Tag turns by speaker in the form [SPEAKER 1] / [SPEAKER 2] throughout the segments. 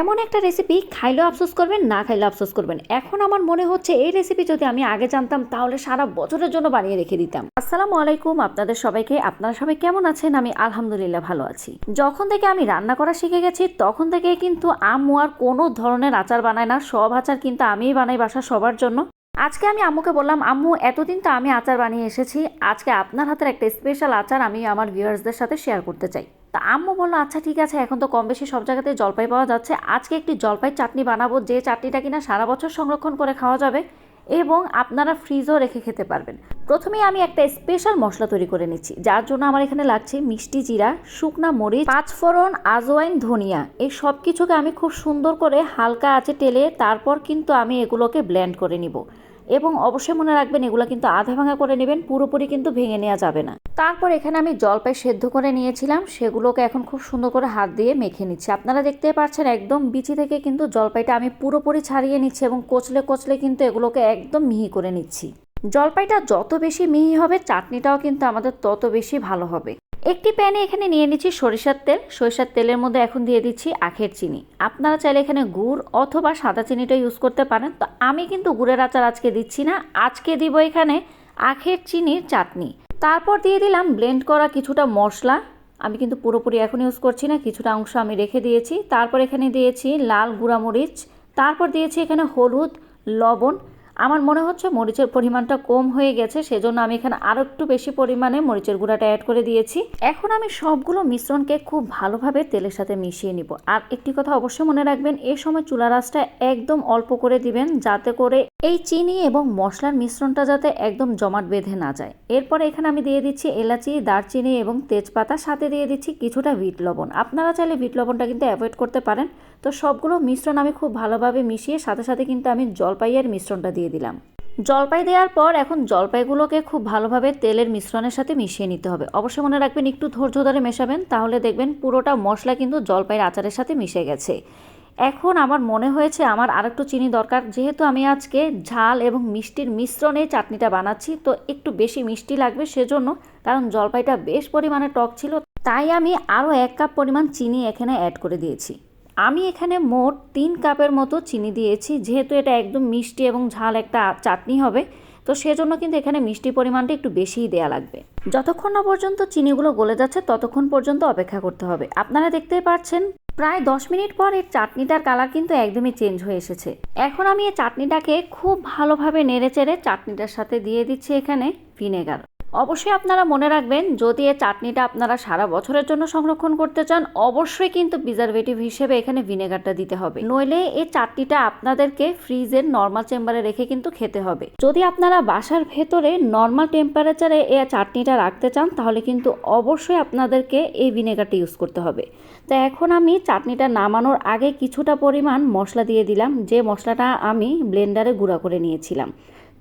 [SPEAKER 1] এমন একটা রেসিপি খাইলেও আফসোস করবেন, না খাইলেও আফসোস করবেন। এখন আমার মনে হচ্ছে এই রেসিপি যদি আমি আগে জানতাম, তাহলে সারা বছরের জন্য বানিয়ে রেখে দিতাম। আসসালামু আলাইকুম, আপনাদের সবাইকে। আপনারা সবাই কেমন আছেন? আমি আলহামদুলিল্লাহ ভালো আছি। যখন থেকে আমি রান্না করা শিখে গেছি, তখন থেকে কিন্তু আম্মু আর কোনো ধরনের আচার বানায় না। সব আচার কিন্তু আমিই বানাই বাসা সবার জন্য। আজকে আমি আম্মুকে বললাম, আম্মু, এতদিন তো আমি আচার বানিয়ে এসেছি। আজকে আপনার হাতের একটা স্পেশাল আচার আমি আমার ভিউয়ার্সদের সাথে শেয়ার করতে চাই। তা আম্মু বলল আচ্ছা ঠিক আছে, এখন তো কম বেশি সব জায়গাতে জলপাই পাওয়া যাচ্ছে। আজকে একটি জলপাই চাটনি বানাবো, যে চাটনিটা কিনা সারা বছর সংরক্ষণ করে খাওয়া যাবে এবং আপনারা ফ্রিজও রেখে খেতে পারবেন। প্রথমেই আমি একটা স্পেশাল মশলা তৈরি করে নিচ্ছি, যার জন্য আমার এখানে লাগছে মিষ্টি জিরা, শুকনা মরিচ, পাঁচফোড়ন আজওয়াইন ধনিয়া। এই সব কিছুকে আমি খুব সুন্দর করে হালকা আঁচে টেলে তারপর কিন্তু আমি এগুলোকে ব্লেন্ড করে নিব। এবং অবশ্যই মনে রাখবেন, এগুলো কিন্তু আধা ভাঙা করে নেবেন, পুরোপুরি কিন্তু ভেঙে নেওয়া যাবে না। তারপর এখানে আমি জলপাই সেদ্ধ করে নিয়েছিলাম, সেগুলোকে এখন খুব সুন্দর করে হাত দিয়ে মেখে নিচ্ছি। আপনারা দেখতে পাচ্ছেন একদম বিচি থেকে কিন্তু জলপাইটা আমি পুরোপুরি ছাড়িয়ে নিচ্ছি এবং কচলে কচলে কিন্তু এগুলোকে একদম মিহি করে নিচ্ছি। জলপাইটা যত বেশি মিহি হবে, চাটনিটাও কিন্তু আমাদের তত বেশি ভালো হবে। একটি প্যানে এখানে নিয়ে নিচ্ছি সরিষার তেল। সরিষার তেলের মধ্যে এখন দিয়ে দিচ্ছি আখের চিনি। আপনারা চাইলে এখানে গুড় অথবা সাদা চিনিটা ইউজ করতে পারেন। তো আমি কিন্তু গুড়ের আচার আজকে দিচ্ছি না। আজকে দিব এখানে আখের চিনির চাটনি। তারপর দিয়ে দিলাম ব্লেন্ড করা কিছুটা মশলা। আমি কিন্তু পুরোপুরি এখন ইউজ করছি না, কিছুটা অংশ আমি রেখে দিয়েছি। তারপর এখানে দিয়েছি লাল গুঁড়ামরিচ। তারপর দিয়েছি এখানে হলুদ, লবণ। আমার মনে হচ্ছে মরিচের পরিমাণটা কম হয়ে গেছে, সেজন্য আমি এখানে আরও একটু বেশি পরিমাণে মরিচের গুঁড়াটা অ্যাড করে দিয়েছি। এখন আমি সবগুলো মিশ্রণকে খুব ভালোভাবে তেলের সাথে মিশিয়ে নিব। আর একটি কথা অবশ্যই মনে রাখবেন, এ সময় চুলা রাসটা একদম অল্প করে দিবেন, যাতে করে এই চিনি এবং মশলার মিশ্রণটা যাতে একদম জমাট বেঁধে না যায়। এরপরে এখানে আমি দিয়ে দিচ্ছি এলাচি, দারচিনি এবং তেজপাতা, সাথে দিয়ে দিচ্ছি কিছুটা বিট লবণ। আপনারা চাইলে বিট লবণটা কিন্তু অ্যাভয়েড করতে পারেন। তো সবগুলো মিশ্রণ আমি খুব ভালোভাবে মিশিয়ে, সাথে সাথে কিন্তু আমি জলপাইয়ের মিশ্রণটা দিয়ে দিলাম। জলপাই দেওয়ার পর এখন জলপাইগুলোকে খুব ভালোভাবে তেলের মিশ্রণের সাথে মিশিয়ে নিতে হবে। অবশ্যই মনে রাখবেন, একটু ধৈর্য ধরে মেশাবেন, তাহলে দেখবেন পুরোটা মশলা কিন্তু জলপাইয়ের আচারের সাথে মিশে গেছে। এখন আমার মনে হয়েছে আমার আরেকটু চিনি দরকার। যেহেতু আমি আজকে ঝাল এবং মিষ্টির মিশ্রণে চাটনিটা বানাচ্ছি, তো একটু বেশি মিষ্টি লাগবে সেজন্য, কারণ জলপাইটা বেশ পরিমাণে টক ছিল, তাই আমি আরও এক কাপ পরিমাণ চিনি এখানে অ্যাড করে দিয়েছি। আমি এখানে মোট তিন কাপের মতো চিনি দিয়েছি, যেহেতু এটা একদম মিষ্টি এবং ঝাল একটা চাটনি হবে, তো সেজন্য কিন্তু এখানে মিষ্টি পরিমাণটা একটু বেশিই দেওয়া লাগবে। যতক্ষণ না পর্যন্ত চিনিগুলো গলে যাচ্ছে, ততক্ষণ পর্যন্ত অপেক্ষা করতে হবে। আপনারা দেখতেই পাচ্ছেন, প্রায় দশ মিনিট পর এর চাটনিটার কালার কিন্তু একদমই চেঞ্জ হয়ে এসেছে। এখন আমি এই চাটনিটাকে খুব ভালোভাবে নেড়ে চেড়ে চাটনিটার সাথে দিয়ে দিচ্ছি এখানে ভিনেগার। অবশ্যই আপনারা মনে রাখবেন, যদি এই চাটনিটা আপনারা সারা বছরের জন্য সংরক্ষণ করতে চান, অবশ্যই কিন্তু প্রিজারভেটিভ হিসেবে এখানে ভিনেগারটা দিতে হবে। নইলে এই চাটনিটা আপনাদেরকে ফ্রিজের নর্মাল চেম্বারে রেখে কিন্তু খেতে হবে। যদি আপনারা বাসার ভেতরে নর্মাল টেম্পারেচারে এই চাটনিটা রাখতে চান, তাহলে কিন্তু অবশ্যই আপনাদেরকে এই ভিনেগারটা ইউজ করতে হবে। তো এখন আমি চাটনিটা নামানোর আগে কিছুটা পরিমাণ মশলা দিয়ে দিলাম, যে মশলাটা আমি ব্লেন্ডারে গুঁড়া করে নিয়েছিলাম।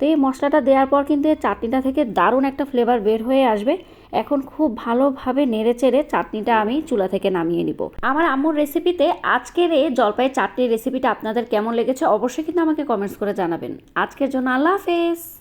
[SPEAKER 1] তো এই মশলাটা দেওয়ার পর কিন্তু এই চাটনিটা থেকে দারুণ একটা ফ্লেভার বের হয়ে আসবে। এখন খুব ভালোভাবে নেড়ে চেড়ে চাটনিটা আমি চুলা থেকে নামিয়ে নিব। আমার আম্মুর রেসিপিতে আজকের এই জলপাই চাটনির রেসিপিটা আপনাদের কেমন লেগেছে অবশ্যই কিন্তু আমাকে কমেন্টস করে জানাবেন। আজকের জন্য আল্লাহ হাফেজ।